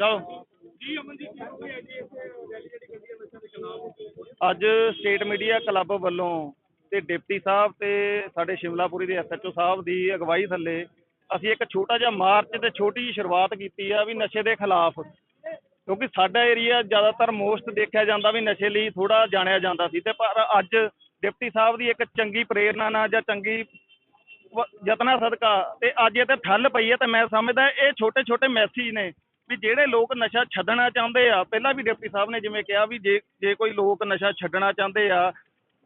ਚਲੋ ਜੀ ਅਮਨਜੀਤ ਜੀ ਹੋਈ ਹੈ ਜੀ ਇੱਥੇ ਰੈਲੀ ਜਿਹੜੀ ਕੱਢੀ ਹੈ ਨਸ਼ਾ ਦੇ ਖਿਲਾਫ ਅੱਜ ਸਟੇਟ ਮੀਡੀਆ ਕਲੱਬ ਵੱਲੋਂ ਤੇ ਡਿਪਟੀ ਸਾਹਿਬ ਤੇ ਸਾਡੇ ਸ਼ਿਮਲਾਪੁਰੀ ਦੇ ਐਸਐਚਓ ਸਾਹਿਬ ਦੀ ਅਗਵਾਈ ਥੱਲੇ ਅਸੀਂ ਇੱਕ ਛੋਟਾ ਜਿਹਾ ਮਾਰਚ ਤੇ ਛੋਟੀ ਜਿਹੀ ਸ਼ੁਰੂਆਤ ਕੀਤੀ ਆ ਵੀ ਨਸ਼ੇ ਦੇ ਖਿਲਾਫ। ਕਿਉਂਕਿ ਸਾਡਾ ਏਰੀਆ ਜ਼ਿਆਦਾਤਰ ਮੋਸਟ ਦੇਖਿਆ ਜਾਂਦਾ ਵੀ ਨਸ਼ੇ ਲਈ ਥੋੜਾ ਜਾਣਿਆ ਜਾਂਦਾ ਸੀ ਤੇ ਪਰ ਅੱਜ ਡਿਪਟੀ ਸਾਹਿਬ ਦੀ ਇੱਕ ਚੰਗੀ ਪ੍ਰੇਰਣਾ ਨਾਲ ਜਾਂ ਚੰਗੀ ਯਤਨਾਂ ਸਦਕਾ ਤੇ ਅੱਜ ਇਹ ਤੇ ਠੱਲ ਪਈ ਹੈ ਤੇ ਮੈਂ ਸਮਝਦਾ ਇਹ ਛੋਟੇ ਛੋਟੇ ਮੈਸੇਜ ਨੇ ਵੀ ਜਿਹੜੇ ਲੋਕ ਨਸ਼ਾ ਛੱਡਣਾ ਚਾਹੁੰਦੇ ਆ, ਪਹਿਲਾਂ ਵੀ ਡਿਪਟੀ ਸਾਹਿਬ ਨੇ ਜਿਵੇਂ ਕਿਹਾ ਵੀ ਜੇ ਜੇ ਕੋਈ ਲੋਕ ਨਸ਼ਾ ਛੱਡਣਾ ਚਾਹੁੰਦੇ ਆ,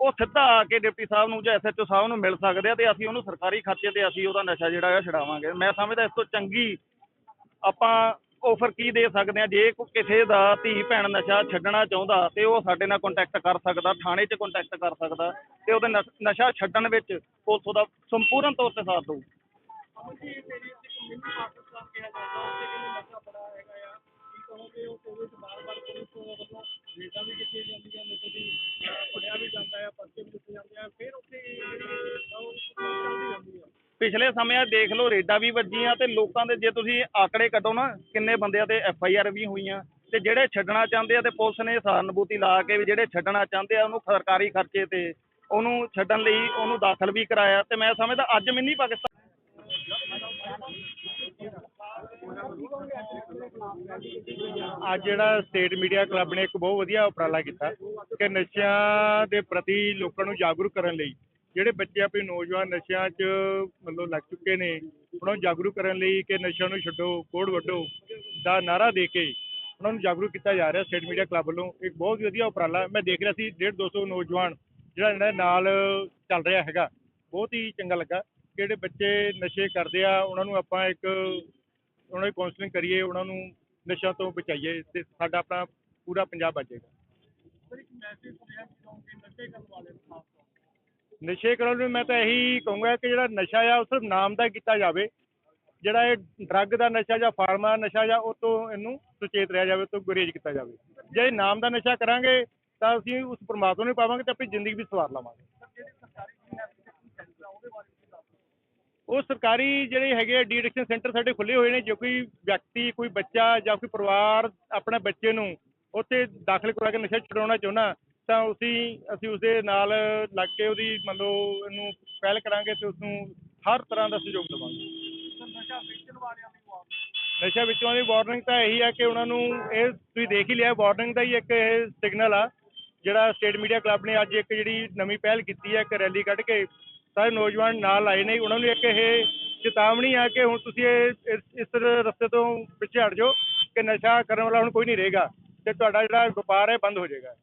ਉਹ ਸਿੱਧਾ ਆ ਕੇ ਡਿਪਟੀ ਸਾਹਿਬ ਨੂੰ ਜਾਂ ਐਸਐਚਓ ਸਾਹਿਬ ਨੂੰ ਮਿਲ ਸਕਦੇ ਆ ਤੇ ਅਸੀਂ ਉਹਨੂੰ ਸਰਕਾਰੀ ਖਰਚੇ ਤੇ ਅਸੀਂ ਉਹਦਾ ਨਸ਼ਾ ਜਿਹੜਾ ਹੈ ਛਡਾਵਾਂਗੇ। ਮੈਂ ਸਮਝਦਾ ਇਸ ਤੋਂ ਚੰਗੀ ਆਪਾਂ ਆਫਰ ਕੀ ਦੇ ਸਕਦੇ ਆ? ਜੇ ਕਿਸੇ ਦਾ ਧੀ ਭੈਣ ਨਸ਼ਾ ਛੱਡਣਾ ਚਾਹੁੰਦਾ ਤੇ ਉਹ ਸਾਡੇ ਨਾਲ ਕੰਟੈਕਟ ਕਰ ਸਕਦਾ, ਥਾਣੇ 'ਚ ਕੰਟੈਕਟ ਕਰ ਸਕਦਾ ਤੇ ਉਹਦੇ ਨਸ਼ਾ ਛੱਡਣ ਵਿੱਚ ਪੁਲਿਸ ਦਾ ਸੰਪੂਰਨ ਤੌਰ ਤੇ ਸਾਥ ਦਊ। ਪਿਛਲੇ ਸਮਿਆਂ ਦੇਖ ਲਓ, ਰੇਡਾਂ ਵੀ ਵੱਜੀਆਂ ਤੇ ਲੋਕਾਂ ਦੇ ਜੇ ਤੁਸੀਂ ਆંકੜੇ ਕੱਢੋ ਨਾ, ਕਿੰਨੇ ਬੰਦਿਆਂ ਤੇ ਐਫ ਆਈ ਆਰ ਵੀ ਹੋਈਆਂ। ਤੇ ਜਿਹੜੇ ਛੱਡਣਾ ਚਾਹੁੰਦੇ ਆ ਤੇ ਪੁਲਿਸ ਨੇ ਸਹਾਨੁਭੂਤੀ ਲਾ ਕੇ ਵੀ ਜਿਹੜੇ ਛੱਡਣਾ ਚਾਹੁੰਦੇ ਆ, ਉਹਨੂੰ ਸਰਕਾਰੀ ਖਰਚੇ ਤੇ, ਉਹਨੂੰ ਛੱਡਣ ਲਈ ਉਹਨੂੰ ਦਾਖਲ ਵੀ ਕਰਾਇਆ। ਤੇ ਮੈਂ ਸਮਝਦਾ ਅੱਜ ਮਿੰਨੀ ਪਾਕਿਸਤਾਨ ਅੱਜ ਜਿਹੜਾ ਸਟੇਟ ਮੀਡੀਆ ਕਲੱਬ ਨੇ ਇੱਕ ਬਹੁਤ ਵਧੀਆ ਉਪਰਾਲਾ ਕੀਤਾ ਕਿ ਨਸ਼ਿਆਂ ਦੇ ਪ੍ਰਤੀ ਲੋਕਾਂ ਨੂੰ ਜਾਗਰੂਕ ਕਰਨ ਲਈ ਜਿਹੜੇ ਬੱਚੇ ਆਪਣੇ ਨੌਜਵਾਨ ਨਸ਼ਿਆਂ 'ਚ ਮਤਲਬ ਲੱਗ ਚੁੱਕੇ ਨੇ, ਉਹਨਾਂ ਨੂੰ ਜਾਗਰੂਕ ਕਰਨ ਲਈ ਕਿ ਨਸ਼ਿਆਂ ਨੂੰ ਛੱਡੋ ਕੋੜ ਵੱਢੋ ਦਾ ਨਾਰਾ ਦੇ ਕੇ ਉਹਨਾਂ ਨੂੰ ਜਾਗਰੂਕ ਕੀਤਾ ਜਾ ਰਿਹਾ ਸਟੇਟ ਮੀਡੀਆ ਕਲੱਬ ਵੱਲੋਂ। ਇੱਕ ਬਹੁਤ ਵਧੀਆ ਉਪਰਾਲਾ ਮੈਂ ਦੇਖ ਰਿਹਾ ਸੀ 1.5 200 ਨੌਜਵਾਨ ਜਿਹੜਾ ਇਹਨਾਂ ਦੇ ਨਾਲ ਚੱਲ ਰਿਹਾ ਹੈਗਾ, ਬਹੁਤ ਹੀ ਚੰਗਾ ਲੱਗਾ ਕਿ ਜਿਹੜੇ ਬੱਚੇ ਨਸ਼ੇ ਕਰਦੇ ਆ, ਉਹਨਾਂ ਨੂੰ ਆਪਾਂ ਇੱਕ ਉਹਨਾਂ ਦੀ ਕਾਉਂਸਲਿੰਗ ਕਰੀਏ, ਉਹਨਾਂ ਨੂੰ ਨਸ਼ਿਆਂ ਤੋਂ ਬਚਾਈਏ ਤੇ ਸਾਡਾ ਆਪਣਾ ਪੂਰਾ ਪੰਜਾਬ ਬਚੇਗਾ। ਸਰ, ਇੱਕ ਮੈਸੇਜ ਸੁਣਿਆ ਕਿ ਨਸ਼ੇ ਕਰਨ ਵਾਲੇ ਨੂੰ। ਨਸ਼ੇ ਕਰਨ ਨੂੰ ਮੈਂ ਤਾਂ ਇਹੀ ਕਹੂੰਗਾ ਕਿ ਜਿਹੜਾ ਨਸ਼ਾ ਆ, ਉਹ ਸਿਰਫ ਨਾਮ ਦਾ ਕੀਤਾ ਜਾਵੇ। ਜਿਹੜਾ ਇਹ ਡਰੱਗ ਦਾ ਨਸ਼ਾ ਜਾਂ ਫਾਰਮਾ ਨਸ਼ਾ ਜਾਂ ਉਹ ਤੋਂ ਇਹਨੂੰ ਸੁਚੇਤ ਰਿਹਾ ਜਾਵੇ, ਉਹ ਤੋਂ ਗੁਰੇਜ਼ ਕੀਤਾ ਜਾਵੇ। ਜੇ ਇਹ ਨਾਮ ਦਾ ਨਸ਼ਾ ਕਰਾਂਗੇ, ਤਾਂ ਅਸੀਂ ਉਸ ਪਰਮਾਤਮਾ ਨੂੰ ਪਾਵਾਂਗੇ ਤੇ ਆਪਣੀ ਜ਼ਿੰਦਗੀ ਵੀ ਸਵਾਰ ਲਵਾਂਗੇ। ਉਹ ਸਰਕਾਰੀ ਜਿਹੜੇ ਹੈਗੇ ਡੀ ਐਡਿਕਸ਼ਨ ਸੈਂਟਰ ਸਾਡੇ ਖੁੱਲੇ ਹੋਏ ਨੇ, ਜੇ ਕੋਈ ਵਿਅਕਤੀ, ਕੋਈ ਬੱਚਾ ਜਾਂ ਕੋਈ ਪਰਿਵਾਰ ਆਪਣੇ ਬੱਚੇ ਨੂੰ ਉੱਥੇ ਦਾਖਲ ਕਰਵਾ ਕੇ ਨਸ਼ਾ ਛਡਾਉਣਾ ਚਾਹੁੰਦਾ ਤਾਂ ਅਸੀਂ ਅਸੀਂ ਉਸਦੇ ਨਾਲ ਲੱਗ ਕੇ ਉਹਦੀ ਮੰਨ ਲਓ ਇਹਨੂੰ ਪਹਿਲ ਕਰਾਂਗੇ ਤੇ ਉਸ ਨੂੰ ਹਰ ਤਰ੍ਹਾਂ ਦਾ ਸਹਿਯੋਗ ਦੇਵਾਂਗੇ। ਨਸ਼ਾ ਵਿੱਚੋਂ ਦੀ ਵਾਰਨਿੰਗ ਤਾਂ ਇਹੀ ਹੈ ਕਿ ਉਹਨਾਂ ਨੂੰ ਇਹ ਤੁਸੀਂ ਦੇਖ ਹੀ ਲਿਆ ਵਾਰਨਿੰਗ ਦਾ ਹੀ ਇੱਕ ਇਹ ਸਿਗਨਲ ਆ ਜਿਹੜਾ ਸਟੇਟ ਮੀਡੀਆ ਕਲੱਬ ਨੇ ਅੱਜ ਇੱਕ ਜਿਹੜੀ ਨਵੀਂ ਪਹਿਲ ਕੀਤੀ ਹੈ ਇੱਕ ਰੈਲੀ ਕੱਢ ਕੇ ਸਾਰੇ ਨੌਜਵਾਨ ਨਾਲ ਆਏ ਨੇ ਉਹਨਾਂ ਨੂੰ ਇੱਕ ਇਹ ਚੇਤਾਵਨੀ ਆ ਕਿ ਹੁਣ ਤੁਸੀਂ ਇਹ ਇਸ- ਇਸ ਰਸਤੇ ਤੋਂ ਪਿੱਛੇ ਹਟ ਜਾਓ ਕਿ ਨਸ਼ਾ ਕਰਨ ਵਾਲਾ ਹੁਣ ਕੋਈ ਨਹੀਂ ਰਹੇਗਾ ਤੇ ਤੁਹਾਡਾ ਜਿਹੜਾ ਵਪਾਰ ਹੈ ਬੰਦ ਹੋ ਜਾਏਗਾ।